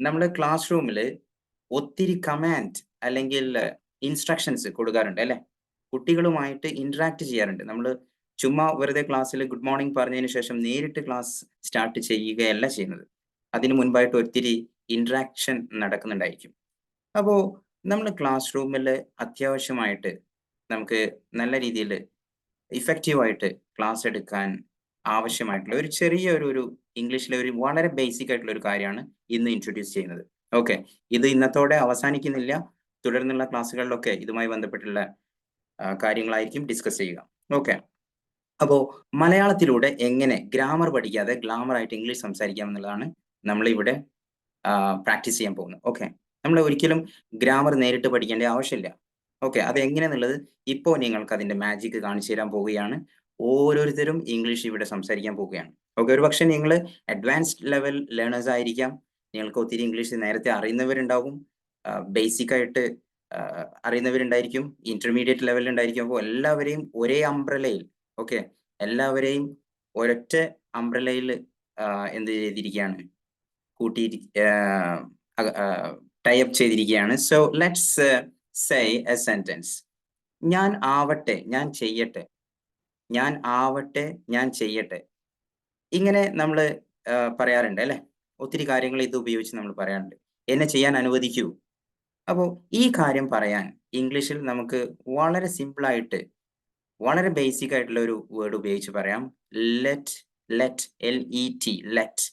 നമ്മൾ ക്ലാസ് റൂമിൽ ഒത്തിരി കമാൻഡ് അല്ലെങ്കിൽ ഇൻസ്ട്രക്ഷൻസ് കൊടുക്കാറുണ്ട് അല്ലെ? കുട്ടികളുമായിട്ട് ഇന്ററാക്ട് ചെയ്യാറുണ്ട്. നമ്മൾ ചുമ്മാ വെറുതെ ക്ലാസ്സിൽ ഗുഡ് മോർണിംഗ് പറഞ്ഞതിന് ശേഷം നേരിട്ട് ക്ലാസ് സ്റ്റാർട്ട് ചെയ്യുകയല്ല ചെയ്യുന്നത്. അതിനു മുൻപായിട്ട് ഒത്തിരി ഇൻട്രാക്ഷൻ നടക്കുന്നുണ്ടായിരിക്കും. അപ്പോൾ നമ്മൾ ക്ലാസ് റൂമിൽ അത്യാവശ്യമായിട്ട് നമുക്ക് നല്ല രീതിയിൽ ഇഫക്റ്റീവായിട്ട് ക്ലാസ് എടുക്കാൻ ആവശ്യമായിട്ടുള്ള ഒരു ചെറിയ ഒരു ഒരു ഇംഗ്ലീഷിലെ ഒരു വളരെ ബേസിക് ആയിട്ടുള്ള ഒരു കാര്യമാണ് ഇന്ന് ഇൻട്രൊഡ്യൂസ് ചെയ്യുന്നത്. ഓക്കെ ഇത് ഇന്നത്തോടെ അവസാനിക്കുന്നില്ല. തുടർന്നുള്ള ക്ലാസ്സുകളിലൊക്കെ ഇതുമായി ബന്ധപ്പെട്ടുള്ള കാര്യങ്ങളായിരിക്കും ഡിസ്കസ് ചെയ്യുക. ഓക്കെ അപ്പോൾ മലയാളത്തിലൂടെ എങ്ങനെ ഗ്രാമർ പഠിക്കാതെ ഗ്ലാമർ ആയിട്ട് ഇംഗ്ലീഷ് സംസാരിക്കാം എന്നുള്ളതാണ് നമ്മൾ ഇവിടെ പ്രാക്ടീസ് ചെയ്യാൻ പോകുന്നത്. ഓക്കെ നമ്മൾ ഒരിക്കലും ഗ്രാമർ നേരിട്ട് പഠിക്കേണ്ട ആവശ്യമില്ല. ഓക്കെ അത് എങ്ങനെയാന്നുള്ളത് ഇപ്പോൾ നിങ്ങൾക്ക് അതിന്റെ മാജിക് കാണിച്ചു തരാൻ പോവുകയാണ് ഓരോരുത്തരും ഇംഗ്ലീഷ് ഇവിടെ സംസാരിക്കാൻ പോവുകയാണ്. ഓക്കെ ഒരു പക്ഷേ നിങ്ങൾ അഡ്വാൻസ്ഡ് ലെവൽ ലേണേഴ്സ് ആയിരിക്കാം. നിങ്ങൾക്ക് ഒത്തിരി ഇംഗ്ലീഷ് നേരത്തെ അറിയുന്നവരുണ്ടാകും ബേസിക് ആയിട്ട് അറിയുന്നവരുണ്ടായിരിക്കും. ഇന്റർമീഡിയറ്റ് ലെവലിൽ ഉണ്ടായിരിക്കും. അപ്പോൾ എല്ലാവരെയും ഒരേ അംബ്രലയിൽ ഓക്കെ എല്ലാവരെയും ഒരൊറ്റ അംബ്രലയിൽ എന്ത് ചെയ്തിരിക്കുകയാണ്? കൂട്ടി ടൈപ്പ് ചെയ്തിരിക്കുകയാണ്. So let's say a sentence ഞാൻ ആവട്ടെ ഞാൻ ചെയ്യട്ടെ. ഞാൻ ആവട്ടെ ഞാൻ ചെയ്യട്ടെ. ഇങ്ങനെ നമ്മൾ പറയാറുണ്ട് അല്ലെ? ഒത്തിരി കാര്യങ്ങൾ ഇത് ഉപയോഗിച്ച് നമ്മൾ പറയാറുണ്ട്. എന്നെ ചെയ്യാൻ അനുവദിക്കൂ. അപ്പോൾ ഈ കാര്യം പറയാൻ ഇംഗ്ലീഷിൽ നമുക്ക് വളരെ സിമ്പിളായിട്ട് വളരെ ബേസിക് ആയിട്ടുള്ള ഒരു വേർഡ് ഉപയോഗിച്ച് പറയാം. Let let L E T let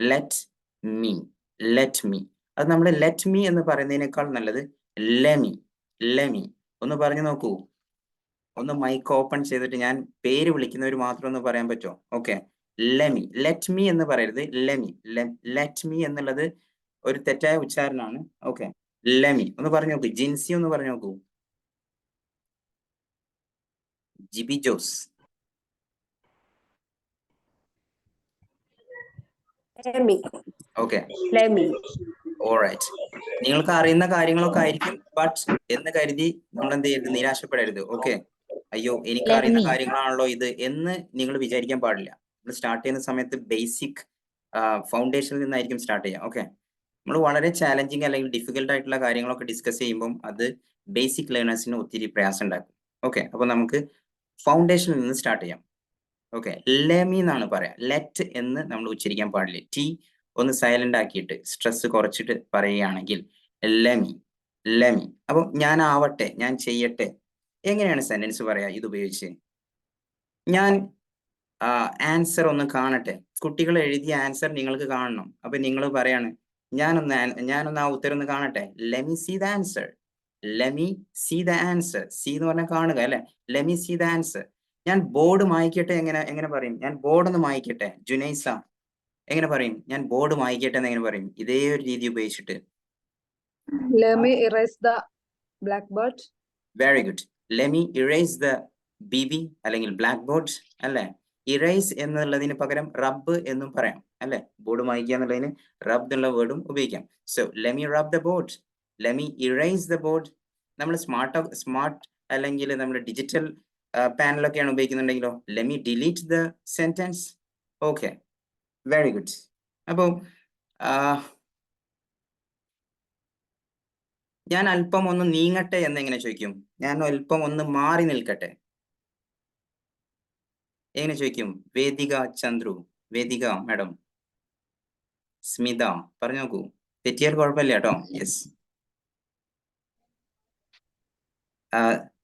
let me let me അത് നമ്മൾ ലെറ്റ് മീ എന്ന് പറയുന്നതിനേക്കാൾ നല്ലത് ലെമി ലെമി ഒന്ന് പറഞ്ഞു നോക്കൂ. ഒന്ന് മൈക്ക് ഓപ്പൺ ചെയ്തിട്ട് ഞാൻ പേര് വിളിക്കുന്നവർ മാത്രം ഒന്ന് പറയാൻ പറ്റുമോ ഓക്കെ ലെമി ലെറ്റ് മീ എന്ന് പറയരുത്. ലെമി ലെറ്റ് മീ എന്നുള്ളത് ഒരു തെറ്റായ ഉച്ചാരണമാണ്. ഓക്കെ ലെമി ഒന്ന് പറഞ്ഞു നോക്കൂ. ജിൻസി ഒന്ന് പറഞ്ഞു നോക്കൂ. ജിബി ജോസ്. ഓക്കെ നിങ്ങൾക്ക് അറിയുന്ന കാര്യങ്ങളൊക്കെ ആയിരിക്കും. ബട്ട് എന്ന് കരുതി നമ്മൾ എന്ത് ചെയ്യരുത്? നിരാശപ്പെടരുത്. ഓക്കെ അയ്യോ എനിക്ക് അറിയുന്ന. കാര്യങ്ങളാണല്ലോ ഇത് എന്ന് നിങ്ങൾ വിചാരിക്കാൻ പാടില്ല. നമ്മൾ സ്റ്റാർട്ട് ചെയ്യുന്ന സമയത്ത് ബേസിക് ഫൗണ്ടേഷനിൽ നിന്നായിരിക്കും സ്റ്റാർട്ട് ചെയ്യാം ഓക്കെ നമ്മൾ വളരെ ചാലഞ്ചിങ് അല്ലെങ്കിൽ ഡിഫിക്കൽട്ട് ആയിട്ടുള്ള കാര്യങ്ങളൊക്കെ ഡിസ്കസ് ചെയ്യുമ്പോൾ അത് ബേസിക് ലേണേഴ്സിന് ഒത്തിരി പ്രയാസം ഉണ്ടാക്കും. ഓക്കെ അപ്പൊ നമുക്ക് ഫൗണ്ടേഷനിൽ നിന്ന് സ്റ്റാർട്ട് ചെയ്യാം. ഓക്കെ ലെമി എന്നാണ് പറയാം. ലെറ്റ് എന്ന് നമ്മൾ ഉച്ചരിക്കാൻ പാടില്ല. ടി ഒന്ന് സൈലന്റ് ആക്കിയിട്ട് സ്ട്രെസ് കുറച്ചിട്ട് പറയുകയാണെങ്കിൽ ലെമി ലെമി അപ്പം ഞാൻ ആവട്ടെ ഞാൻ ചെയ്യട്ടെ എങ്ങനെയാണ് സെന്റൻസ് പറയാ ഇത് ഉപയോഗിച്ച്? ഞാൻ ആൻസർ ഒന്ന് കാണട്ടെ. കുട്ടികൾ എഴുതിയ ആൻസർ നിങ്ങൾക്ക് കാണണം. അപ്പൊ നിങ്ങൾ പറയാണ് ഞാനൊന്ന് ഞാനൊന്ന് ആ ഉത്തരം ഒന്ന് കാണട്ടെ. Let me see the answer let me see the answer see എന്ന് പറഞ്ഞാൽ കാണുക അല്ലെ? Let me see the answer ഞാൻ ബോർഡ് മായ്ക്കട്ടെ എങ്ങനെ എങ്ങനെ പറയും? ഞാൻ ബോർഡ് ഒന്ന് മായ്ക്കട്ടെ. ജുനൈസ എങ്ങനെ പറയും? ഞാൻ ബോർഡ് മായ്ക്കട്ടെ എന്ന് എങ്ങനെ പറയും? ഇതേ ഒരു രീതി ഉപയോഗിച്ചിട്ട്. Let me erase the blackboard very good let me erase the B B അല്ലെങ്കിൽ ബ്ലാക്ക് ബോർഡ് അല്ലെ? ഇറേസ് എന്നുള്ളതിന് പകരം റബ്ബ് എന്നും പറയാം അല്ലെ? ബോർഡ് മായ്ക്കുക എന്നുള്ളതിന് റബ് എന്നുള്ള വേർഡും ഉപയോഗിക്കാം. So let me rub the board let me erase the board നമ്മൾ സ്മാർട്ട് സ്മാർട്ട് അല്ലെങ്കിൽ നമ്മൾ ഡിജിറ്റൽ പാനലൊക്കെയാണ് ഉപയോഗിക്കുന്നുണ്ടെങ്കിലോ? Let me delete the sentence okay very good അപ്പോൾ ഞാൻ അല്പം ഒന്ന് നീങ്ങട്ടെ എന്ന് എങ്ങനെ ചോദിക്കും. ഞാൻ അല്പം ഒന്ന് മാറി നിൽക്കട്ടെ. എങ്ങനെ ചോദിക്കും? വേദിക ചന്ദ്രു വേദിക മാഡം സ്മിത പറഞ്ഞു നോക്കൂ. തെറ്റിയാൽ കുഴപ്പമില്ല കേട്ടോ. യെസ്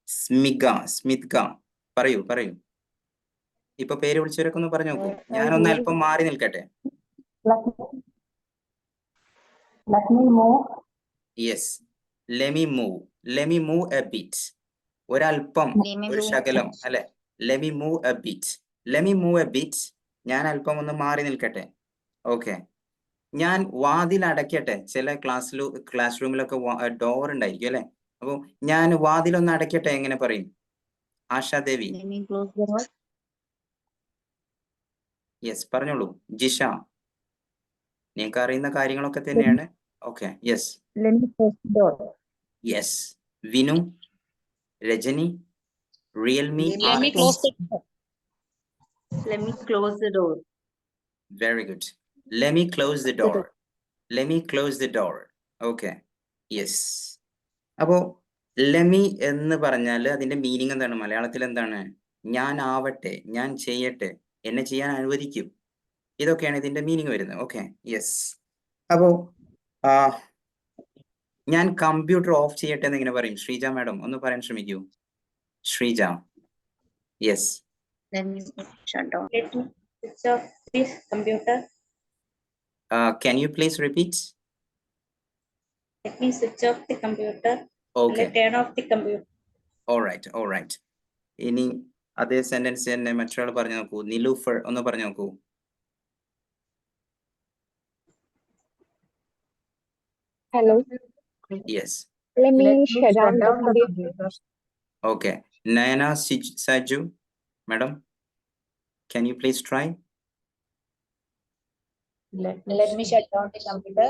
സ്മിക സ്മിത്ക പറയൂ പറയൂ. ഇപ്പൊ പേര് വിളിച്ചവരൊക്കെ ഒന്ന് പറഞ്ഞു നോക്കൂ. ഞാനൊന്ന് അല്പം മാറി നിൽക്കട്ടെ. Yes let me move let me move a bit ഒരല്പം ഒരു ശകലം അല്ലെ? Let me move a bit let me move a bit ഞാൻ അല്പം ഒന്ന് മാറി നിൽക്കട്ടെ. ഓക്കെ ഞാൻ വാതിൽ അടയ്ക്കട്ടെ. ചില ക്ലാസ്സിൽ ക്ലാസ് റൂമിലൊക്കെ ഡോർ ഉണ്ടായിരിക്കും അല്ലെ? അപ്പൊ ഞാൻ വാതിലൊന്ന് അടയ്ക്കട്ടെ എങ്ങനെ പറയും? Ashadevi let me close the door, yes പറഞ്ഞോളൂ. ജിഷ. നിങ്ങൾക്ക് അറിയുന്ന കാര്യങ്ങളൊക്കെ തന്നെയാണ്. Okay yes let door, yes Vinu Rajani Realme Let me close the let me close the door, Very good. Let me close the door. Let me close the door okay yes അപ്പോ let me എന്ന് പറഞ്ഞാൽ അതിന്റെ meaning എന്താണ്? മലയാളത്തിൽ എന്താണ്? ഞാൻ ആവട്ടെ ഞാൻ ചെയ്യട്ടെ എന്നെ ചെയ്യാൻ അനുവദിക്കും. ഇതൊക്കെയാണ് ഇതിന്റെ മീനിങ് വരുന്നത്. ഓക്കെ യെസ് അപ്പോ ആ ഞാൻ കമ്പ്യൂട്ടർ ഓഫ് ചെയ്യട്ടെ എന്ന് ഇങ്ങനെ പറയും. ശ്രീജ മാഡം ഒന്ന് പറയാൻ ശ്രമിക്കൂ. Sreeja. Yes can you please repeat Let me switch off the computer. Okay Let turn off the computer. Alright alright ഇനി അതേ സെന്റൻസ് തന്നെ മറ്റൊരാൾ പറഞ്ഞു നോക്കൂ. നിലൂഫർ ഒന്ന് പറഞ്ഞു നോക്കൂ. Hello. Yes Let me Let me shut down the the computer. Okay. Nayana Saju, madam, can you please try? Let, let me shut down the computer.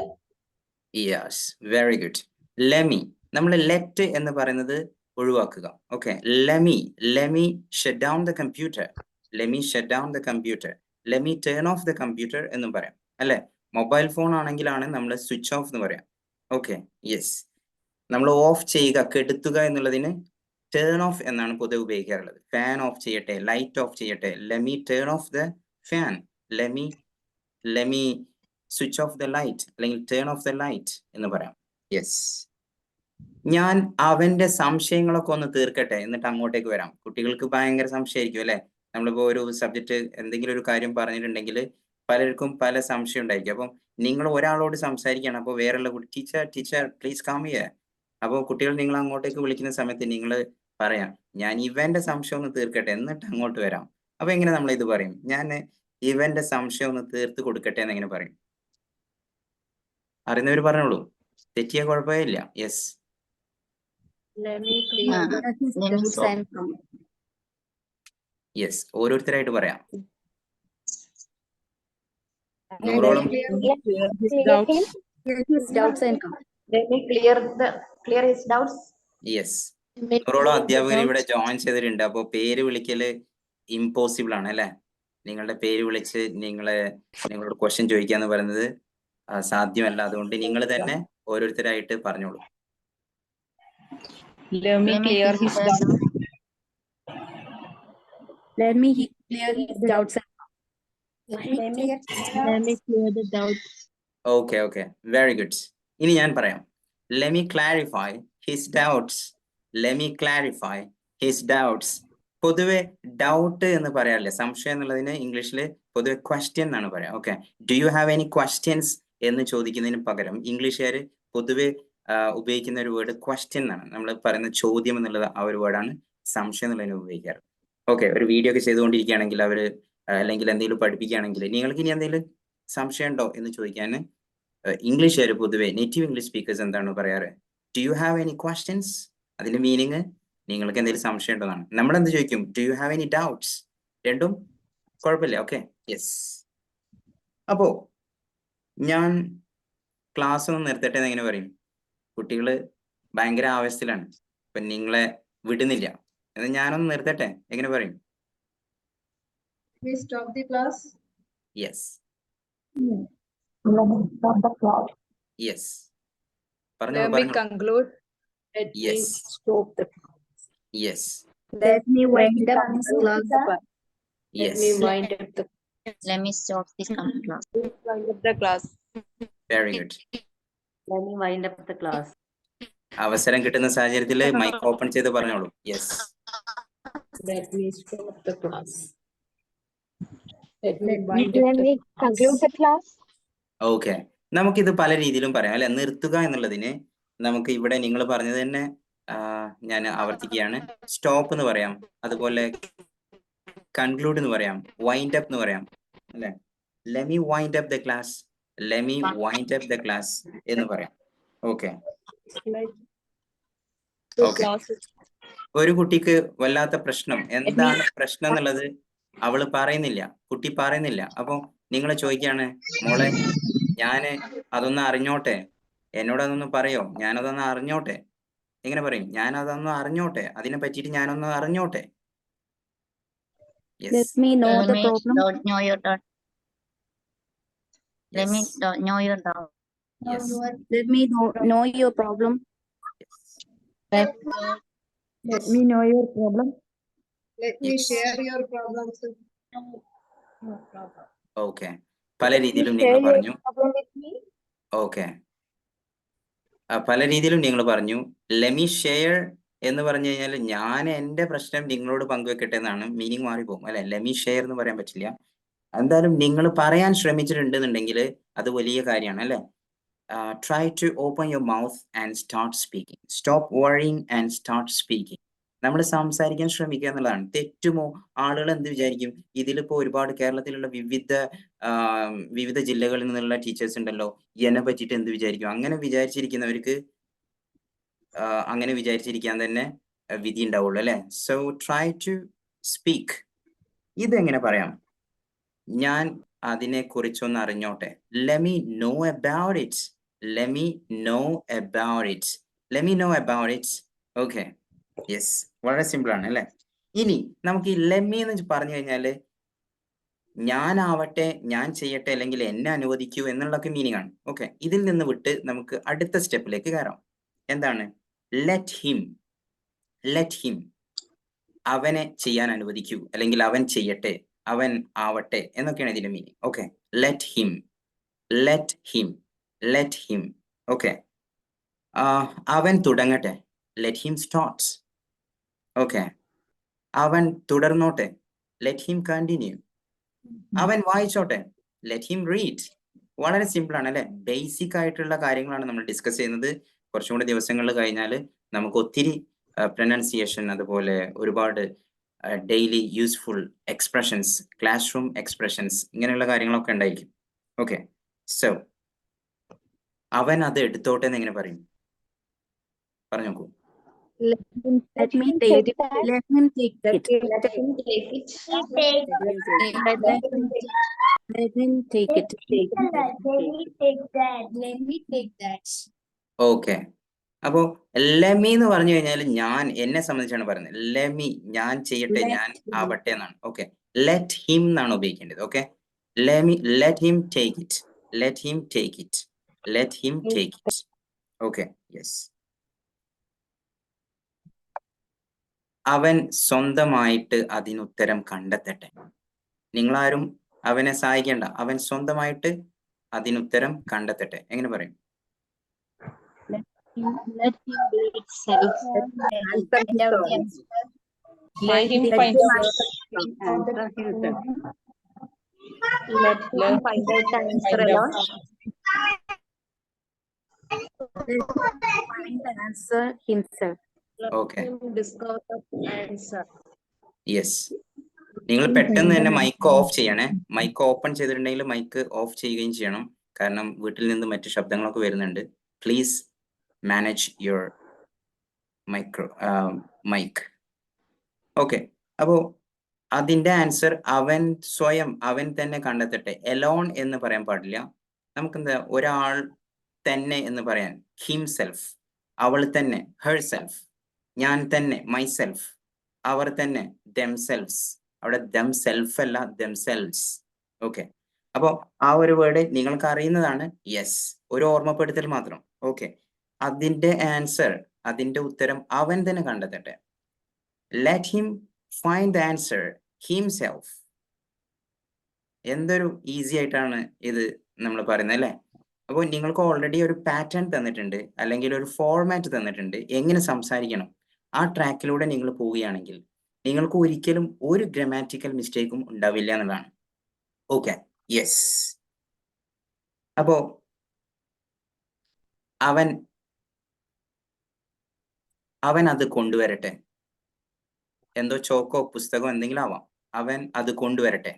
yes. Very good. Let me നമ്മൾ let എന്ന് പറയുന്നത് ഒഴിവാക്കുക. Okay let me let me shut down the computer let me shut down the computer let me turn off the computer എന്നും പറയാം. അല്ലെ? Mobile phone ആണെങ്കിലാണ് നമ്മൾ switch off എന്ന് പറയാം. ഓക്കെ യെസ് നമ്മൾ ഓഫ് ചെയ്യുക കെടുത്തുക എന്നുള്ളതിന് ടേൺ ഓഫ് എന്നാണ് പൊതുവെ ഉപയോഗിക്കാറുള്ളത്. ഫാൻ ഓഫ് ചെയ്യട്ടെ ലൈറ്റ് ഓഫ് ചെയ്യട്ടെ let me turn off the fan let me let me switch off the light അല്ലെങ്കിൽ ടേൺ ഓഫ് ദ ലൈറ്റ് എന്ന് പറയാം. യെസ് ഞാൻ അവന്റെ സംശയങ്ങളൊക്കെ ഒന്ന് തീർക്കട്ടെ എന്നിട്ട് അങ്ങോട്ടേക്ക് വരാം. കുട്ടികൾക്ക് ഭയങ്കര സംശയമായിരിക്കും അല്ലെ? നമ്മളിപ്പോ ഒരു സബ്ജക്റ്റ് എന്തെങ്കിലും ഒരു കാര്യം പറഞ്ഞിട്ടുണ്ടെങ്കിൽ പലർക്കും പല സംശയം ഉണ്ടായിരിക്കും. അപ്പം നിങ്ങൾ ഒരാളോട് സംസാരിക്കുകയാണ് അപ്പോൾ വേറെയുള്ള കുട്ടി teacher teacher please come here അപ്പോൾ കുട്ടികൾ നിങ്ങൾ അങ്ങോട്ടേക്ക് വിളിക്കുന്ന സമയത്ത് നിങ്ങൾ പറയാം ഞാൻ ഇവന്റെ സംശയം ഒന്ന് തീർക്കട്ടെ എന്നിട്ട് അങ്ങോട്ട് വരാം. അപ്പൊ എങ്ങനെ നമ്മൾ ഇത് പറയും? ഞാൻ ഇവന്റെ സംശയം ഒന്ന് തീർത്ത് കൊടുക്കട്ടെ എന്ന് എങ്ങനെ പറയും. അറിയുന്നവർ പറഞ്ഞോളൂ. തെറ്റിയ കുഴപ്പമില്ല. യെസ് യെസ് ഓരോരുത്തരായിട്ട് പറയാം Let നൂറോളം me clear his Clear doubts. him. Clear his doubts and come. Let me clear the, clear his doubts. Yes നൂറോളം അധ്യാപകർ ഇവിടെ ജോയിൻ ചെയ്തിട്ടുണ്ട്. അപ്പോ പേര് വിളിക്കൽ ഇമ്പോസിബിൾ ആണ് അല്ലെ? നിങ്ങളുടെ പേര് വിളിച്ച് നിങ്ങളെ നിങ്ങളോട് ക്വസ്റ്റ്യൻ ചോദിക്കുക എന്ന് പറയുന്നത് സാധ്യമല്ല. അതുകൊണ്ട് നിങ്ങൾ തന്നെ ഓരോരുത്തരായിട്ട് പറഞ്ഞോളൂ. Let me Let me clear his doubts. Let me clear his doubts and. Let me clear Let me clear the doubts. Okay okay very good ഇനി ഞാൻ പറയാം. Let me clarify his doubts let me clarify his doubts പൊതുവെ doubt എന്ന് പറയാറില്ലേ? സംശയം എന്നുള്ളതിന് ഇംഗ്ലീഷിൽ പൊതുവെ ക്വസ്റ്റ്യൻ എന്നാണ് പറയാം. Okay do you have any questions എന്ന് ചോദിക്കുന്നതിന് പകരം ഇംഗ്ലീഷുകാർ പൊതുവെ ഉപയോഗിക്കുന്ന ഒരു വേർഡ് ക്വസ്റ്റ്യൻ എന്നാണ്. നമ്മൾ പറയുന്ന ചോദ്യം എന്നുള്ളത് ആ ഒരു വേർഡാണ് സംശയം എന്നുള്ളതിന് ഉപയോഗിക്കാറ്. ഓക്കെ ഒരു വീഡിയോ ഒക്കെ ചെയ്തുകൊണ്ടിരിക്കുകയാണെങ്കിൽ അവർ അല്ലെങ്കിൽ എന്തെങ്കിലും പഠിപ്പിക്കുകയാണെങ്കിൽ നിങ്ങൾക്ക് ഇനി എന്തെങ്കിലും സംശയം ഉണ്ടോ എന്ന് ചോദിക്കാൻ ഇംഗ്ലീഷുകാർ പൊതുവെ നേറ്റീവ് ഇംഗ്ലീഷ് സ്പീക്കേഴ്സ് എന്താണ് പറയാറ്? Do you have any questions അതിന്റെ മീനിങ് നിങ്ങൾക്ക് എന്തെങ്കിലും സംശയം ഉണ്ടോ എന്നാണ്. നമ്മൾ എന്ത് ചോദിക്കും? Do you have any doubts രണ്ടും കുഴപ്പമില്ല. ഓക്കെ യെസ് അപ്പോ ഞാൻ ക്ലാസ് ഒന്ന് നിർത്തട്ടെ എങ്ങനെ പറയും? കുട്ടികൾ ഭയങ്കര ആവേശത്തിലാണ്. അപ്പൊ നിങ്ങളെ വിടുന്നില്ല. എന്നാൽ ഞാനൊന്ന് നിർത്തട്ടെ. എങ്ങനെ പറയും? We stop the class. Yes. Yeah. me stop the class. Yes. പറഞ്ഞോളൂ Let me conclude. Let me Yes. stop the. yes Let me wind up this class. yes. Let yes me wind up the, Let me stop this class. wind up the class. Very good. Let me wind up the class. അവസരം കിട്ടുന്ന സാഹചര്യത്തിൽ mic open ചെയ്ത് പറഞ്ഞോളൂ yes Let me stop the class. Let me wind Let up the me conclude the class. Okay നമുക്കിത് പല രീതിയിലും പറയാം. അല്ലെ? നിർത്തുക എന്നുള്ളതിന് നമുക്ക് ഇവിടെ നിങ്ങൾ പറഞ്ഞത് തന്നെ ഞാൻ ആവർത്തിക്കുകയാണ്. സ്റ്റോപ്പ് എന്ന് പറയാം. അതുപോലെ കൺക്ലൂഡ് എന്ന് പറയാം. വൈൻഡ് അപ്പ് എന്ന് പറയാം. അല്ലെ? Let me wind up the class let me wind up the class എന്ന് പറയാം. Okay Okay. ഒരു കുട്ടിക്ക് വല്ലാത്ത പ്രശ്നം. എന്താണ് പ്രശ്നം എന്നുള്ളത്? അവൾ പറയുന്നില്ല കുട്ടി പറയുന്നില്ല. അപ്പൊ നിങ്ങൾ ചോദിക്കാണ് മോളെ ഞാൻ അതൊന്ന് അറിഞ്ഞോട്ടെ? എന്നോട് അതൊന്ന് പറയോ? ഞാനതൊന്ന് അറിഞ്ഞോട്ടെ? എങ്ങനെ പറയും? ഞാൻ അതൊന്ന് അറിഞ്ഞോട്ടെ? അതിനെ പറ്റിയിട്ട് ഞാനൊന്ന് അറിഞ്ഞോട്ടെ? Yes. Let me know your problem. Let me know your problem. Let me Yes. share your problems. Okay പല രീതിയിലും share നിങ്ങൾ പറഞ്ഞു. ഓക്കെ പല രീതിയിലും നിങ്ങൾ പറഞ്ഞു. ലെമി ഷെയർ എന്ന് പറഞ്ഞു കഴിഞ്ഞാൽ ഞാൻ എന്റെ പ്രശ്നം നിങ്ങളോട് പങ്കുവെക്കട്ടെ എന്നാണ് മീനിങ് മാറിപ്പോകും. അല്ലെ? ലെമി ഷെയർ എന്ന് പറയാൻ പറ്റില്ല. എന്തായാലും നിങ്ങൾ പറയാൻ ശ്രമിച്ചിട്ടുണ്ടെന്നുണ്ടെങ്കിൽ അത് വലിയ കാര്യമാണ് അല്ലെ? Try to open your mouth and start speaking stop worrying and start speaking നമ്മൾ സംസാരിക്കാൻ ശ്രമിക്കുക എന്നുള്ളതാണ്. തെറ്റുമോ? ആളുകൾ എന്ത് വിചാരിക്കും? ഇതിലിപ്പോ ഒരുപാട് കേരളത്തിലുള്ള വിവിധ വിവിധ ജില്ലകളിൽ നിന്നുള്ള ടീച്ചേഴ്സ് ഉണ്ടല്ലോ. എന്നെ പറ്റിയിട്ട് എന്ത് വിചാരിക്കും? അങ്ങനെ വിചാരിച്ചിരിക്കുന്നവർക്ക് അങ്ങനെ വിചാരിച്ചിരിക്കാൻ തന്നെ വിധി ഉണ്ടാവുള്ളൂ അല്ലെ? സോ ട്രൈ ടു സ്പീക്ക് ഇതെങ്ങനെ പറയാം? ഞാൻ അതിനെ കുറിച്ചൊന്ന് അറിഞ്ഞോട്ടെ let me know about it let me know about it let me know about it okay yes വളരെ സിമ്പിൾ ആണ് അല്ലെ? ഇനി നമുക്ക് ഈ ലെമ്മി എന്ന് പറഞ്ഞു കഴിഞ്ഞാൽ ഞാനാവട്ടെ ഞാൻ ചെയ്യട്ടെ അല്ലെങ്കിൽ എന്നെ അനുവദിക്കൂ എന്നുള്ളതൊക്കെ മീനിങ് ആണ്. ഓക്കെ ഇതിൽ നിന്ന് വിട്ട് നമുക്ക് അടുത്ത സ്റ്റെപ്പിലേക്ക് കയറാം. എന്താണ്? ലെറ്റ് ഹിം ലെറ്റ് ഹിം അവനെ ചെയ്യാൻ അനുവദിക്കൂ അല്ലെങ്കിൽ അവൻ ചെയ്യട്ടെ അവൻ ആവട്ടെ എന്നൊക്കെയാണ് ഇതിന്റെ meaning okay let him let him let him okay അവൻ തുടങ്ങട്ടെ. ലെറ്റ് ഹിം സ്റ്റാർട്ട് ഓക്കെ അവൻ തുടർന്നോട്ടെ. ലെറ്റ് ഹിം കണ്ടിന്യൂ അവൻ വായിച്ചോട്ടെ. ലെറ്റ് ഹിം റീഡ് വളരെ സിമ്പിൾ ആണ് അല്ലെ? ബേസിക് ആയിട്ടുള്ള കാര്യങ്ങളാണ് നമ്മൾ ഡിസ്കസ് ചെയ്യുന്നത്. കുറച്ചും കൂടി ദിവസങ്ങൾ കഴിഞ്ഞാൽ നമുക്ക് ഒത്തിരി പ്രൊനൗൺസിയേഷൻ അതുപോലെ ഒരുപാട് daily useful expressions classroom expressions ഇങ്ങനെയുള്ള കാര്യങ്ങളൊക്കെ ഉണ്ടായിരിക്കും. ഓക്കെ സോ അവൻ അത് എടുത്തോട്ടെ എന്ന് എങ്ങനെ പറയും? പറഞ്ഞു നോക്കൂ Let me take it. Let him take it. Let him take it. Let him let him take it. Let me take that. Okay അപ്പോ ലെമി എന്ന് പറഞ്ഞു കഴിഞ്ഞാൽ ഞാൻ എന്നെ സംബന്ധിച്ചാണ് പറയുന്നത്. ലെമി ഞാൻ ചെയ്യട്ടെ Let ഞാൻ him. ആവട്ടെ എന്നാണ്. ഓക്കെ ലെറ്റ് ഹിം എന്നാണ് ഉപയോഗിക്കേണ്ടത്. Okay let me let him take it let him take it let him take it okay yes അവൻ സ്വന്തമായിട്ട് അതിനുത്തരം കണ്ടെത്തട്ടെ നിങ്ങളാരും അവനെ സഹായിക്കേണ്ട അവൻ സ്വന്തമായിട്ട് അതിനുത്തരം കണ്ടെത്തട്ടെ എങ്ങനെ പറയും Let him. Find the answer himself. Okay. Yes നിങ്ങൾ പെട്ടെന്ന് തന്നെ മൈക്ക് ഓഫ് ചെയ്യണേ. മൈക്ക് ഓപ്പൺ ചെയ്തിട്ടുണ്ടെങ്കിൽ മൈക്ക് ഓഫ് ചെയ്യുകയും ചെയ്യണം. കാരണം വീട്ടിൽ നിന്ന് മറ്റു ശബ്ദങ്ങളൊക്കെ വരുന്നുണ്ട്. Please manage your micro mic okay അപ്പോ അതിന്റെ ആൻസർ അവൻ സ്വയം അവൻ തന്നെ കണ്ടെത്തട്ടെ. എലോൺ എന്ന് പറയാൻ പാടില്ല. നമുക്കെന്താ ഒരാൾ തന്നെ എന്ന് പറയാൻ ഹിംസെൽഫ് അവൾ തന്നെ ഹെർ സെൽഫ് ഞാൻ തന്നെ മൈസെൽഫ് അവർ തന്നെ ദംസെൽഫ്സ് അവിടെ ദം സെൽഫ് അല്ല ദംസെൽഫ്സ് ഓക്കെ അപ്പോ ആ ഒരു വേർഡ് നിങ്ങൾക്ക് അറിയുന്നതാണ് യെസ് ഒരു ഓർമ്മപ്പെടുത്തൽ മാത്രം. ഓക്കെ അതിന്റെ ആൻസർ അതിന്റെ ഉത്തരം അവൻ തന്നെ കണ്ടെത്തട്ടെ. Let him find the answer himself എന്തൊരു ഈസി ആയിട്ടാണ് ഇത് നമ്മൾ പറയുന്നത് അല്ലേ? അപ്പോൾ നിങ്ങൾക്ക് ഓൾറെഡി ഒരു പാറ്റേൺ തന്നിട്ടുണ്ട് അല്ലെങ്കിൽ ഒരു ഫോർമാറ്റ് തന്നിട്ടുണ്ട്. എങ്ങനെ സംസാരിക്കണം? ആ ട്രാക്കിലൂടെ നിങ്ങൾ പോവുകയാണെങ്കിൽ നിങ്ങൾക്ക് ഒരിക്കലും ഒരു ഗ്രമാറ്റിക്കൽ മിസ്റ്റേക്കും ഉണ്ടാവില്ല എന്നതാണ് ഓക്കെ യെസ് അപ്പോ അവൻ അവൻ അത് കൊണ്ടുവരട്ടെ. എന്തോ ചോക്കോ പുസ്തകമോ എന്തെങ്കിലും ആവാം. അവൻ അത് കൊണ്ടുവരട്ടെ.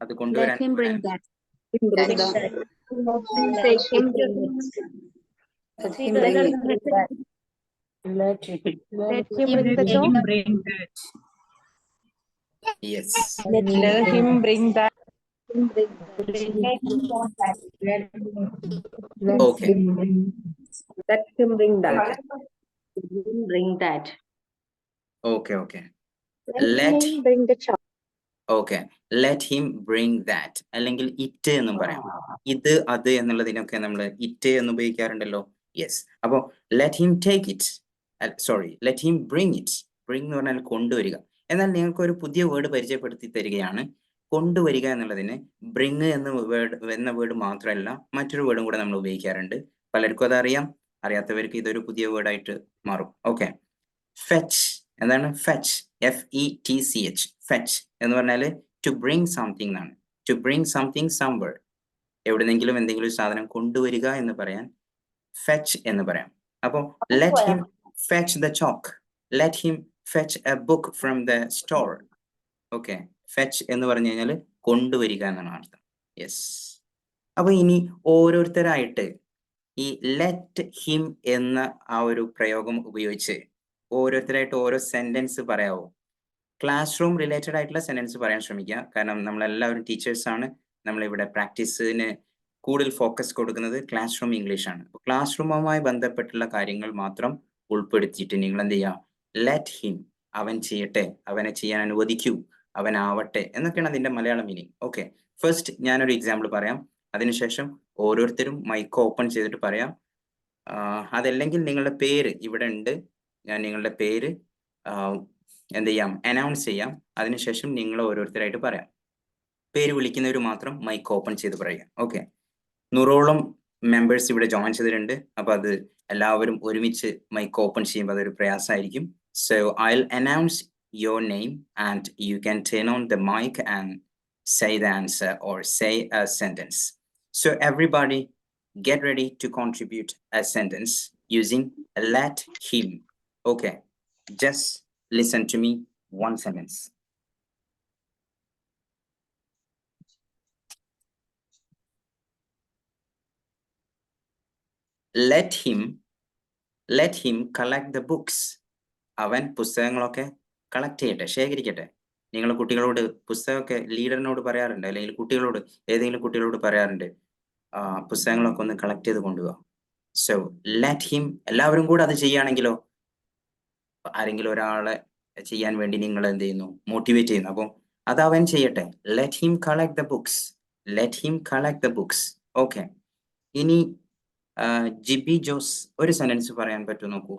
അത് കൊണ്ടുവരാൻ Let him bring that. Bring that. Let him bring it. Let him Let bring him it. bring Let it. Let him bring that. Let okay. Let him bring that. Okay. Let him bring that. Bring that. Let, let him Bring the child. Okay let him bring that അല്ലെങ്കിൽ it എന്നും പറയാം ഇത് അത് എന്നുള്ളതിനൊക്കെ നമ്മൾ it എന്ന് ഉപയോഗിക്കാറുണ്ടല്ലോ yes അപ്പോൾ let him take it sorry let him bring it bring എന്ന് പറഞ്ഞാൽ കൊണ്ടുവരിക. എന്നാൽ നിങ്ങൾക്ക് ഒരു പുതിയ വേർഡ് പരിചയപ്പെടുത്തി തരികയാണ്. കൊണ്ടുവരിക എന്നുള്ളതിന് ബ്രിങ് എന്ന വേർഡ് എന്ന വേർഡ് മാത്രമല്ല മറ്റൊരു വേർഡും കൂടെ നമ്മൾ ഉപയോഗിക്കാറുണ്ട്. പലർക്കും അതറിയാം അറിയാത്തവർക്ക് ഇതൊരു പുതിയ വേർഡായിട്ട് മാറും. ഓക്കെ ഫെച്ച് എന്താണ് fetch F E T C H fetch എന്ന് പറഞ്ഞാൽ ടു ബ്രിങ് സംതിങ് എന്നാണ്. ടു ബ്രിങ് സംതിങ് സംവേർ എവിടെന്നെങ്കിലും എന്തെങ്കിലും സാധനം കൊണ്ടുവരിക എന്ന് പറയാൻ ഫെച്ച് എന്ന് പറയാം. അപ്പോൾ let him fetch the chalk. Let him fetch a book from the store. Okay. Fetch എന്ന് പറഞ്ഞു കഴിഞ്ഞാൽ കൊണ്ടുവരിക എന്നാണ് അർത്ഥം. യെസ് അപ്പൊ ഇനി ഓരോരുത്തരായിട്ട് ഈ ലെറ്റ് ഹിം എന്ന ആ ഒരു പ്രയോഗം ഉപയോഗിച്ച് ഓരോരുത്തരായിട്ട് ഓരോ സെന്റൻസ് പറയാവോ? ക്ലാസ് റൂം റിലേറ്റഡ് ആയിട്ടുള്ള സെന്റൻസ് പറയാൻ ശ്രമിക്കുക. കാരണം നമ്മളെല്ലാവരും ടീച്ചേഴ്സ് ആണ്. നമ്മളിവിടെ പ്രാക്ടീസിന് കൂടുതൽ ഫോക്കസ് കൊടുക്കുന്നത് ക്ലാസ് റൂം ഇംഗ്ലീഷ് ആണ് ക്ലാസ് റൂമുമായി ബന്ധപ്പെട്ടുള്ള കാര്യങ്ങൾ മാത്രം ഉൾപ്പെടുത്തിയിട്ട് നിങ്ങൾ എന്ത് ചെയ്യുക ലെറ്റ് ഹിം അവൻ ചെയ്യട്ടെ അവനെ ചെയ്യാൻ അനുവദിക്കൂ അവനാവട്ടെ എന്നൊക്കെയാണ് അതിന്റെ മലയാളം മീനിങ് ഓക്കെ ഫസ്റ്റ് ഞാനൊരു എക്സാമ്പിൾ പറയാം. അതിനുശേഷം ഓരോരുത്തരും മൈക്ക് ഓപ്പൺ ചെയ്തിട്ട് പറയാം. അതല്ലെങ്കിൽ നിങ്ങളുടെ പേര് ഇവിടെ ഉണ്ട്. ഞാൻ നിങ്ങളുടെ പേര് എന്ത് ചെയ്യാം അനൗൺസ് ചെയ്യാം. അതിനുശേഷം നിങ്ങൾ ഓരോരുത്തരായിട്ട് പറയാം. പേര് വിളിക്കുന്നവർ മാത്രം മൈക്ക് ഓപ്പൺ ചെയ്ത് പറയുക. ഓക്കെ നൂറോളം മെമ്പേഴ്സ് ഇവിടെ ജോയിൻ ചെയ്തിട്ടുണ്ട്. അപ്പൊ അത് എല്ലാവരും ഒരുമിച്ച് മൈക്ക് ഓപ്പൺ ചെയ്യുമ്പോൾ അതൊരു പ്രയാസമായിരിക്കും so I announce your name and you can turn on the mic and say the answer or say a sentence. So everybody get ready to contribute a sentence using let him. Okay, just listen to me one sentence. Let him, let him collect the books. അവൻ പുസ്തകങ്ങളൊക്കെ collect ചെയ്യട്ടെ ശേഖരിക്കട്ടെ. നിങ്ങൾ കുട്ടികളോട് പുസ്തകമൊക്കെ ലീഡറിനോട് പറയാറുണ്ട് അല്ലെങ്കിൽ കുട്ടികളോട് ഏതെങ്കിലും കുട്ടികളോട് പറയാറുണ്ട് പുസ്തകങ്ങളൊക്കെ ഒന്ന് കളക്ട് ചെയ്ത് കൊണ്ടുപോകാം സോ ലെറ്റ് ഹിം എല്ലാവരും കൂടെ അത് ചെയ്യുകയാണെങ്കിലോ ആരെങ്കിലും ഒരാളെ ചെയ്യാൻ വേണ്ടി നിങ്ങൾ എന്ത് ചെയ്യുന്നു? മോട്ടിവേറ്റ് ചെയ്യുന്നു. അപ്പം അത് അവൻ ചെയ്യട്ടെ. Let him collect the books let him collect the books okay ഇനി ജിബി ജോസ് ഒരു സെന്റൻസ് പറയാൻ പറ്റുമോ നോക്കൂ.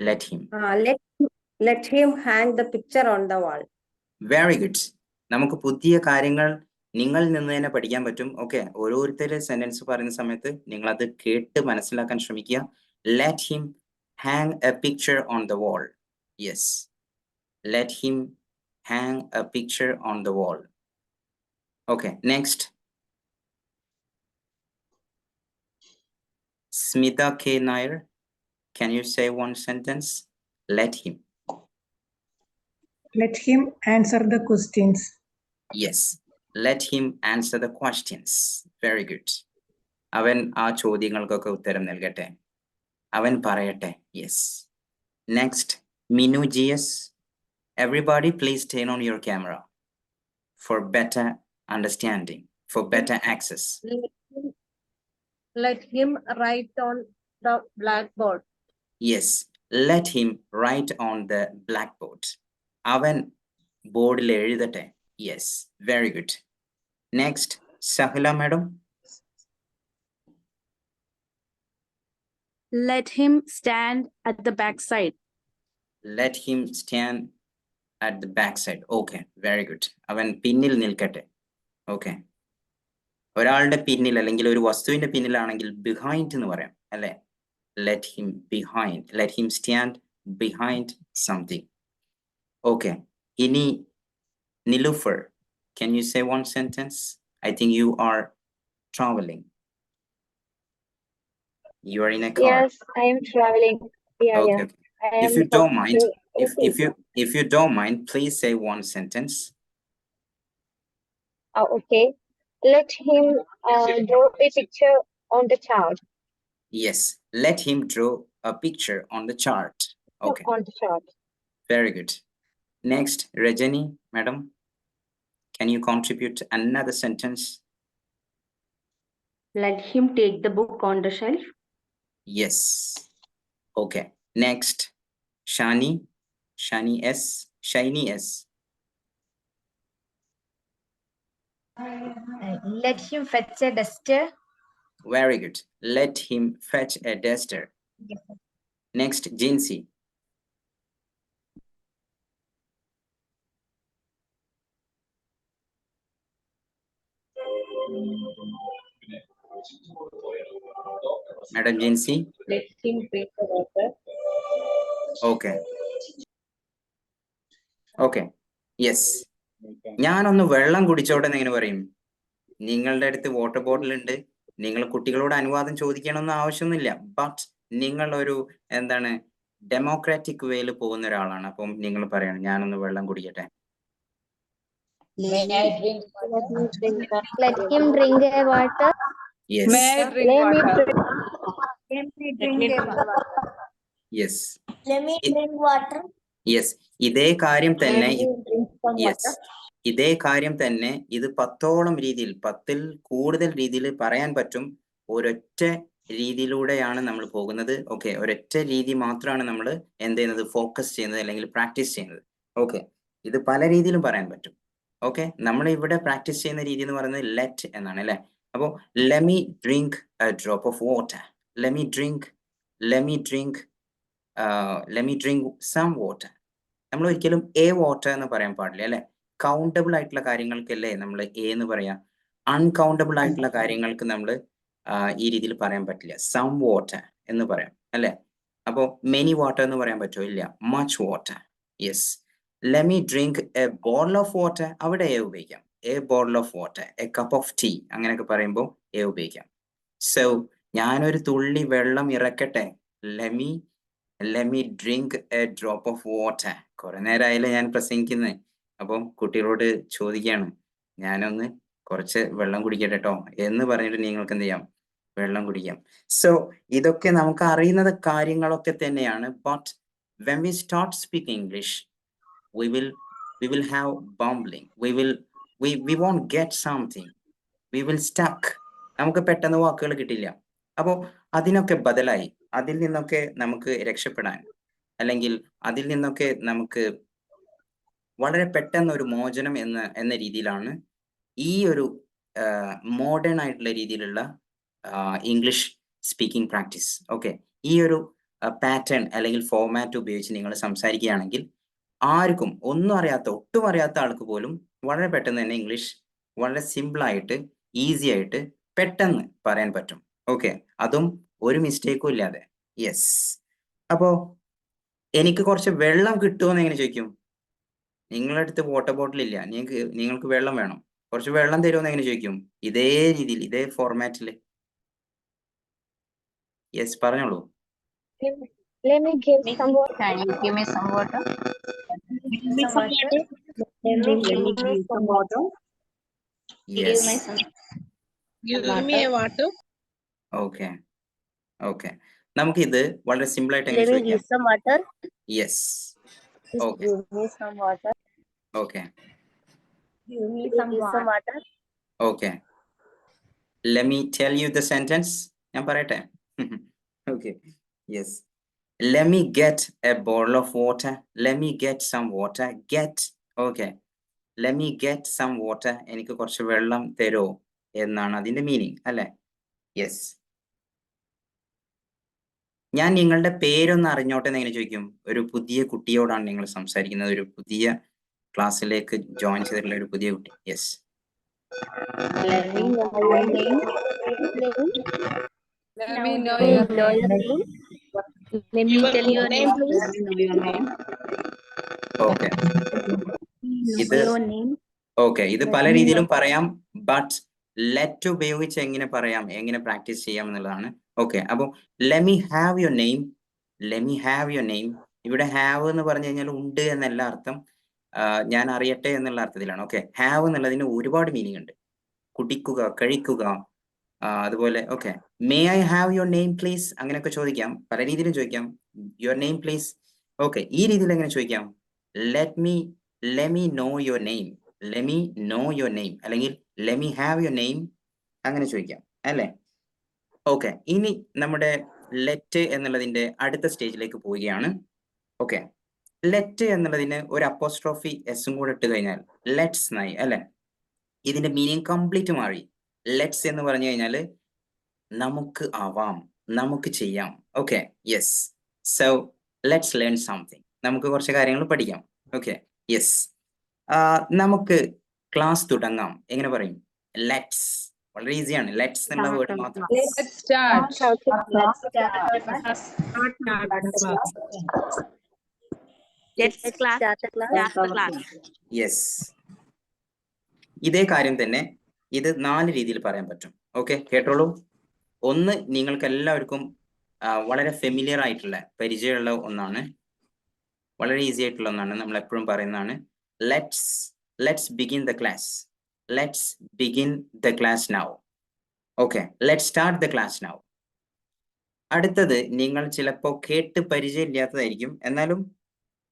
Let him let him hang the picture on the wall. Very good നമുക്ക് പുതിയ കാര്യങ്ങൾ നിങ്ങളിൽ നിന്ന് തന്നെ പഠിക്കാൻ പറ്റും. ഓക്കെ ഓരോരുത്തരെ സെന്റൻസ് പറയുന്ന സമയത്ത് നിങ്ങൾ അത് കേട്ട് മനസ്സിലാക്കാൻ ശ്രമിക്കുക. Let him hang a picture on the wall yes let him hang a picture on the wall okay next Smitha K Nair can you say one sentence? Let him. Let him answer the questions. Yes, let him answer the questions. Very good. അവൻ ആ ചോദ്യങ്ങൾക്കൊക്കെ ഉത്തരം നൽകട്ടെ. അവൻ പറയട്ടെ. Yes next Minu G S everybody please turn on your camera for better understanding for better access Let him- Let him write on the blackboard. Yes let him write on the blackboard അവൻ ബോർഡിൽ എഴുതട്ടെ yes very good next Sahala madam Let him stand at the backside. let him stand at the backside. Okay, very good. അവൻ പിന്നിൽ നിൽക്കട്ടെ okay ഒരാളുടെ പിന്നിൽ അല്ലെങ്കിൽ ഒരു വസ്തുവിന്റെ പിന്നിലാണെങ്കിൽ ബിഹൈൻഡ് എന്ന് പറയാം അല്ലെ let him behind let him stand behind something okay ഇനി Nilufar can you say one sentence i think you are traveling you are in a car Yes, I am traveling. Yeah, okay yeah. okay. If you don't mind to if if you if you don't mind please say one sentence Oh, okay. Let him uh, draw a picture on the chart. yes let him draw a picture on the chart. Okay. On the chart. very good. Next rajani madam can you contribute another sentence? Let him take the book on the shelf. yes. Okay. Next shani shani s shiny s Let him fetch a duster. Very good. Let him fetch a duster. Yes. Next, Jinsey. Madam Jinsey. Let him drink the water. Okay. Okay. Yes. ഞാനൊന്ന് വെള്ളം കുടിച്ചോട്ടെ എന്ന് എങ്ങനെ പറയും? നിങ്ങളുടെ അടുത്ത് water bottle ഉണ്ട്. നിങ്ങൾ കുട്ടികളോട് അനുവാദം ചോദിക്കണമെന്ന് ആവശ്യമൊന്നുമില്ല. ബട്ട് നിങ്ങൾ ഒരു എന്താണ് ഡെമോക്രാറ്റിക് വേയിൽ പോകുന്ന ഒരാളാണ്. അപ്പം നിങ്ങൾ പറയണം ഞാനൊന്ന് വെള്ളം കുടിക്കട്ടെ. Let him drink, let him drink a water. Yes. Let me drink, Let me drink a water. Yes let me drink water. Yes ഇതേ കാര്യം തന്നെ യെസ്. ഇതേ കാര്യം തന്നെ ഇത് പത്തോളം രീതിയിൽ പത്തിൽ കൂടുതൽ രീതിയിൽ പറയാൻ പറ്റും ഒരൊറ്റ രീതിയിലൂടെയാണ് നമ്മൾ പോകുന്നത്. ഓക്കെ ഒരൊറ്റ രീതി മാത്രമാണ് നമ്മൾ എന്ത് ചെയ്യുന്നത്? ഫോക്കസ് ചെയ്യുന്നത് അല്ലെങ്കിൽ പ്രാക്ടീസ് ചെയ്യുന്നത്. ഓക്കെ ഇത് പല രീതിയിലും പറയാൻ പറ്റും. ഓക്കെ നമ്മൾ ഇവിടെ പ്രാക്ടീസ് ചെയ്യുന്ന രീതി എന്ന് പറയുന്നത് ലെറ്റ് എന്നാണ് അല്ലെ? അപ്പോൾ let me drink drop of water let me drink let me drink let me drink some water നമ്മൾ ഒരിക്കലും എ വാട്ടർ എന്ന് പറയാൻ പാടില്ല അല്ലെ? കൗണ്ടബിൾ ആയിട്ടുള്ള കാര്യങ്ങൾക്കല്ലേ നമ്മൾ എ എന്ന് പറയാം. അൺകൗണ്ടബിൾ ആയിട്ടുള്ള കാര്യങ്ങൾക്ക് നമ്മൾ ഈ രീതിയിൽ പറയാൻ പറ്റില്ല. സം വാട്ടർ എന്ന് പറയാം അല്ലെ? അപ്പോ മെനി വാട്ടർ എന്ന് പറയാൻ പറ്റുമോ ഇല്ല. Much water yes let me drink a bottle of water അവിടെ എ ഉപയോഗിക്കാം. A bottle of water a cup of tea അങ്ങനെയൊക്കെ പറയുമ്പോൾ എ ഉപയോഗിക്കാം. സോ ഞാനൊരു തുള്ളി വെള്ളം ഇറക്കട്ടെ? Let me let me drink a drop of water കുറെ നേരമായില്ലേ ഞാൻ പ്രസംഗിക്കുന്നത് അപ്പം കുട്ടികളോട് ചോദിക്കുകയാണ് ഞാനൊന്ന് കുറച്ച് വെള്ളം കുടിക്കട്ടെ കേട്ടോ എന്ന് പറഞ്ഞിട്ട് നിങ്ങൾക്ക് എന്ത് ചെയ്യാം? വെള്ളം കുടിക്കാം. സോ ഇതൊക്കെ നമുക്ക് അറിയുന്നത് കാര്യങ്ങളൊക്കെ തന്നെയാണ്. But when we start speak English we will we will have bumbling we will we we won't get something we will stuck നമുക്ക് പെട്ടെന്ന് വാക്കുകൾ കിട്ടില്ല. അപ്പോൾ അതിനൊക്കെ ബദലായി. അതിൽ നിന്നൊക്കെ നമുക്ക് രക്ഷപ്പെടാൻ അല്ലെങ്കിൽ അതിൽ നിന്നൊക്കെ നമുക്ക് വളരെ പെട്ടെന്ന് ഒരു മോചനം എന്ന എന്ന രീതിയിലാണ് ഈ ഒരു മോഡേൺ ആയിട്ടുള്ള രീതിയിലുള്ള ഇംഗ്ലീഷ് സ്പീക്കിംഗ് പ്രാക്ടീസ് ഓക്കെ ഈ ഒരു പാറ്റേൺ അല്ലെങ്കിൽ ഫോർമാറ്റ് ഉപയോഗിച്ച് നിങ്ങൾ സംസാരിക്കുകയാണെങ്കിൽ ആർക്കും ഒന്നും അറിയാത്ത ഒട്ടും അറിയാത്ത ആൾക്ക് പോലും വളരെ പെട്ടെന്ന് തന്നെ ഇംഗ്ലീഷ് വളരെ സിമ്പിളായിട്ട് ഈസി ആയിട്ട് പെട്ടെന്ന് പറയാൻ പറ്റും. ഓക്കെ അതും ഒരു മിസ്റ്റേക്കും ഇല്ലാതെ യെസ് അപ്പോ എനിക്ക് കുറച്ച് വെള്ളം കിട്ടുമോന്ന് എങ്ങനെ ചോദിക്കും നിങ്ങളുടെ അടുത്ത് വാട്ടർ ബോട്ടിൽ ഇല്ല നിങ്ങൾക്ക് നിങ്ങൾക്ക് വെള്ളം വേണം കുറച്ച് വെള്ളം തരുമെന്ന് എങ്ങനെ ചോദിക്കും ഇതേ രീതിയിൽ ഇതേ ഫോർമാറ്റിൽ യെസ് പറഞ്ഞോളൂ Let me give some water. Can you give me some water? Give me some water. Let me give me some water. Give yes my. Give me a water. Okay okay നമുക്ക് ഇത് വളരെ simple ആയിട്ട് എങ്ങനെ Let ചോദിക്കാം water. Yes Just give me some water. Okay Give me some water. water. Okay let me tell you the sentence ഞാൻ പറയട്ടെ? Okay yes me get a bowl of water me get some water get okay me get some water എനിക്ക് കുറച്ച് വെള്ളം തരോ? എന്നാണ് അതിന്റെ meaning അല്ലെ? Yes ഞാൻ നിങ്ങളുടെ പേരൊന്ന് അറിഞ്ഞോട്ടെ എന്ന് എങ്ങനെ ചോദിക്കും. ഒരു പുതിയ കുട്ടിയോടാണ് നിങ്ങൾ സംസാരിക്കുന്നത്. ഒരു പുതിയ ക്ലാസ്സിലേക്ക് ജോയിൻ ചെയ്തിട്ടുള്ള ഒരു പുതിയ കുട്ടി. Yes Let me know your name. Name. Let me know May I your know your name. Let me Your tell your name, name, please. Let me know your name. Okay ഇത് okay ഇത് പല രീതിയിലും പറയാം. But let ഉപയോഗിച്ച് എങ്ങനെ പറയാം? എങ്ങനെ practice ചെയ്യാം എന്നുള്ളതാണ്. ഓക്കെ അപ്പോൾ let me have your name let me have your name ഇവിടെ ഹാവ് എന്ന് പറഞ്ഞു കഴിഞ്ഞാൽ ഉണ്ട് എന്നല്ല അർത്ഥം. ഞാൻ അറിയട്ടെ എന്നുള്ള അർത്ഥത്തിലാണ്. ഓക്കെ ഹാവ് എന്നുള്ളതിന് ഒരുപാട് മീനിങ് ഉണ്ട്. കുടിക്കുക കഴിക്കുക. അതുപോലെ okay may I have your name please അങ്ങനെയൊക്കെ ചോദിക്കാം. പല രീതിയിലും ചോദിക്കാം. യുവർ നെയിം പ്ലീസ് ഓക്കെ ഈ രീതിയിൽ എങ്ങനെ ചോദിക്കാം? Let me let me know your name let me know your name അല്ലെങ്കിൽ let me have your name അങ്ങനെ ചോദിക്കാം. അല്ലേ? ഓക്കെ ഇനി നമ്മുടെ ലെറ്റ് എന്നുള്ളതിന്റെ അടുത്ത സ്റ്റേജിലേക്ക് പോവുകയാണ്. ഓക്കെ ലെറ്റ് എന്നുള്ളതിന് ഒരു അപ്പോസ്ട്രോഫി എസും കൂടെ ഇട്ട് കഴിഞ്ഞാൽ ലെറ്റ്സ് നായി അല്ലെ? ഇതിന്റെ മീനിങ് കംപ്ലീറ്റ് മാറി. ലെറ്റ്സ് എന്ന് പറഞ്ഞു കഴിഞ്ഞാൽ നമുക്ക് ആവാം നമുക്ക് ചെയ്യാം. Okay yes so let's learn something നമുക്ക് കുറച്ച് കാര്യങ്ങൾ പഠിക്കാം. ഓക്കെ യെസ് നമുക്ക് ക്ലാസ് തുടങ്ങാം. എങ്ങനെ പറയും? ലെറ്റ്സ് വളരെ ഈസിയാണ് ലെറ്റ്സ് എന്ന വേർഡ് മാത്രം. യെസ് ഇതേ കാര്യം തന്നെ ഇത് നാല് രീതിയിൽ പറയാൻ പറ്റും. ഓക്കെ കേട്ടോളൂ. ഒന്ന് നിങ്ങൾക്ക് എല്ലാവർക്കും വളരെ ഫെമിലിയർ ആയിട്ടുള്ള പരിചയമുള്ള ഒന്നാണ്. വളരെ ഈസി ആയിട്ടുള്ള ഒന്നാണ്. നമ്മൾ എപ്പോഴും പറയുന്നതാണ്. Let's let's begin the class let's begin the class now. Okay let start the class now അടുത്തത് നിങ്ങൾ ചിലപ്പോൾ കേട്ട് പരിചയമില്ലാത്തതായിരിക്കും. എന്നാലും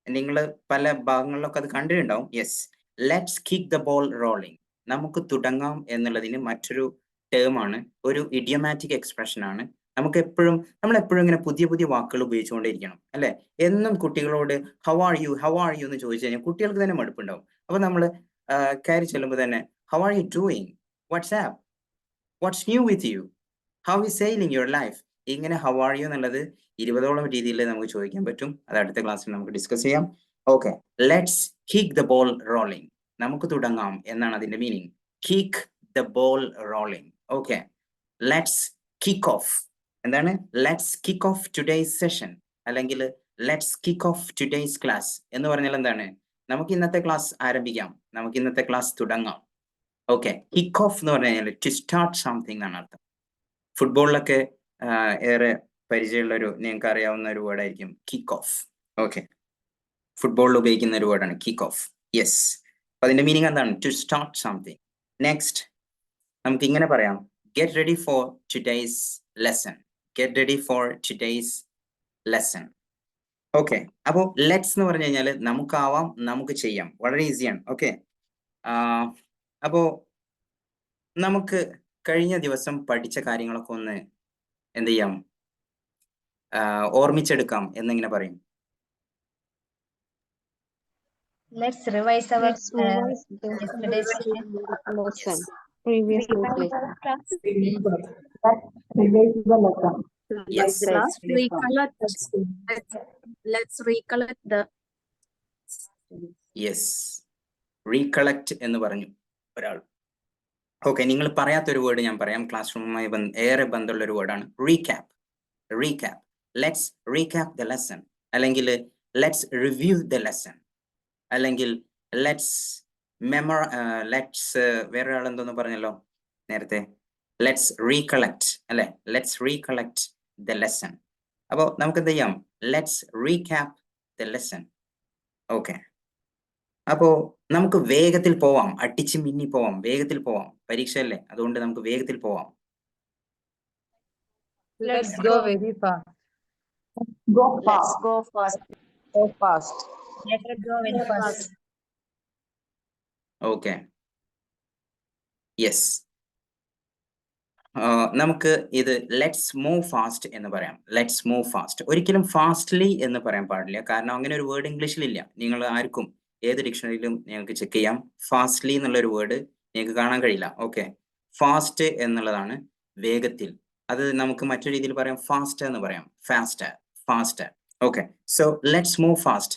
നിങ്ങൾ പല ഭാഗങ്ങളിലൊക്കെ അത് കണ്ടിട്ടുണ്ടാവും. Yes let's kick the ball rolling നമുക്ക് തുടങ്ങാം എന്നുള്ളതിന് മറ്റൊരു ടേം ആണ്. ഒരു ഇഡിയമാറ്റിക് എക്സ്പ്രഷൻ ആണ്. നമുക്ക് എപ്പോഴും നമ്മൾ എപ്പോഴും ഇങ്ങനെ പുതിയ പുതിയ വാക്കുകൾ ഉപയോഗിച്ചുകൊണ്ടിരിക്കണം അല്ലെ? എന്നും കുട്ടികളോട് how are you how are you എന്ന് ചോദിച്ചു കഴിഞ്ഞാൽ കുട്ടികൾക്ക് തന്നെ മടുപ്പുണ്ടാവും. അപ്പൊ നമ്മൾ കയറി ചെല്ലുമ്പോൾ തന്നെ how you doing? What's up? What's new with you? How is sailing your life? ഇങ്ങനെ ഹൗ ആർ യു എന്നുള്ളത് ഇരുപതോളം രീതിയിൽ നമുക്ക് ചോദിക്കാൻ പറ്റും. അത് അടുത്ത ക്ലാസ്സിൽ നമുക്ക് ഡിസ്കസ് ചെയ്യാം. Okay let's kick the ball rolling നമുക്ക് തുടങ്ങാം എന്നാണ് അതിന്റെ meaning kick the ball rolling okay let's kick off എന്താണ്? Let's kick off today's session അല്ലെങ്കിൽ let's kick off today's class എന്ന് പറഞ്ഞാൽ എന്താണ്? നമുക്ക് ഇന്നത്തെ ക്ലാസ് ആരംഭിക്കാം. നമുക്ക് ഇന്നത്തെ ക്ലാസ് തുടങ്ങാം. ഓക്കെ കിക്ക് ഓഫ് എന്ന് പറഞ്ഞു കഴിഞ്ഞാൽ ടു സ്റ്റാർട്ട് സംതിങ് എന്നാണ് അർത്ഥം. ഫുട്ബോളിലൊക്കെ ഏറെ പരിചയമുള്ള ഒരു നിങ്ങൾക്ക് അറിയാവുന്ന ഒരു വേർഡായിരിക്കും കിക്ക് ഓഫ് ഓക്കെ ഫുട്ബോളിൽ ഉപയോഗിക്കുന്ന ഒരു വേർഡാണ് കിക്ക് ഓഫ് യെസ് അപ്പൊ അതിന്റെ മീനിങ് എന്താണ്? ടു സ്റ്റാർട്ട് സംതിങ് നെക്സ്റ്റ് നമുക്ക് ഇങ്ങനെ പറയാം. Get ready for today's lesson get ready for today's lesson okay അപ്പോൾ ലെറ്റ്സ് എന്ന് പറഞ്ഞു കഴിഞ്ഞാൽ നമുക്കാവാം നമുക്ക് ചെയ്യാം. വളരെ ഈസിയാണ് ഓക്കെ അപ്പോ നമുക്ക് കഴിഞ്ഞ ദിവസം പഠിച്ച കാര്യങ്ങളൊക്കെ ഒന്ന് എന്ത് ചെയ്യാം? ഓർമ്മിച്ചെടുക്കാം എന്നിങ്ങനെ പറയും. യെസ് റീകളക്ട് എന്ന് പറഞ്ഞു. ഒരാൾ. ഓക്കെ നിങ്ങൾ പറയാത്തൊരു വേർഡ് ഞാൻ പറയാം. ക്ലാസ് റൂമുമായി ഏറെ ബന്ധമുള്ള ഒരു വേർഡാണ് recap recap let's recap the lesson അല്ലെങ്കിൽ ലെറ്റ്സ് റിവ്യൂ ദ ലെസൺ അല്ലെങ്കിൽ ലെറ്റ്സ് മെമർ ലെറ്റ്സ് വേറെ ആൾ എന്തോന്ന് പറഞ്ഞല്ലോ? നേരത്തെ. ലെറ്റ്സ് റീകളക്ട് അല്ലെ? ലെറ്റ്സ് റീകളക്ട് ദ ലെസൺ അപ്പോൾ നമുക്ക് എന്ത് ചെയ്യാം let's recap the lesson okay അപ്പോ നമുക്ക് വേഗത്തിൽ പോവാം. അടിച്ച് മിന്നി പോവാം. വേഗത്തിൽ പോവാം. പരീക്ഷ അല്ലേ അതുകൊണ്ട് നമുക്ക് വേഗത്തിൽ പോവാം. Let's go very fast. Go Let's fast. go fast. Go fast. Let it go very fast. Okay yes നമുക്ക് ഇത് ലെറ്റ്സ് മൂവ് ഫാസ്റ്റ് എന്ന് പറയാം. ലെറ്റ്സ് മൂവ് ഫാസ്റ്റ് ഒരിക്കലും ഫാസ്റ്റ്ലി എന്ന് പറയാൻ പാടില്ല. കാരണം അങ്ങനെ ഒരു വേർഡ് ഇംഗ്ലീഷിലില്ല നിങ്ങൾ ആർക്കും ഏത് ഡിക്ഷണറിയിലും നിങ്ങൾക്ക് ചെക്ക് ചെയ്യാം. ഫാസ്റ്റ്ലി എന്നുള്ള ഒരു വേർഡ് നിങ്ങൾക്ക് കാണാൻ കഴിയില്ല. ഓക്കെ ഫാസ്റ്റ് എന്നുള്ളതാണ് വേഗത്തിൽ. അത് നമുക്ക് മറ്റൊരു രീതിയിൽ പറയാം. ഫാസ്റ്റ് എന്ന് പറയാം. Fast fast okay so let's move fast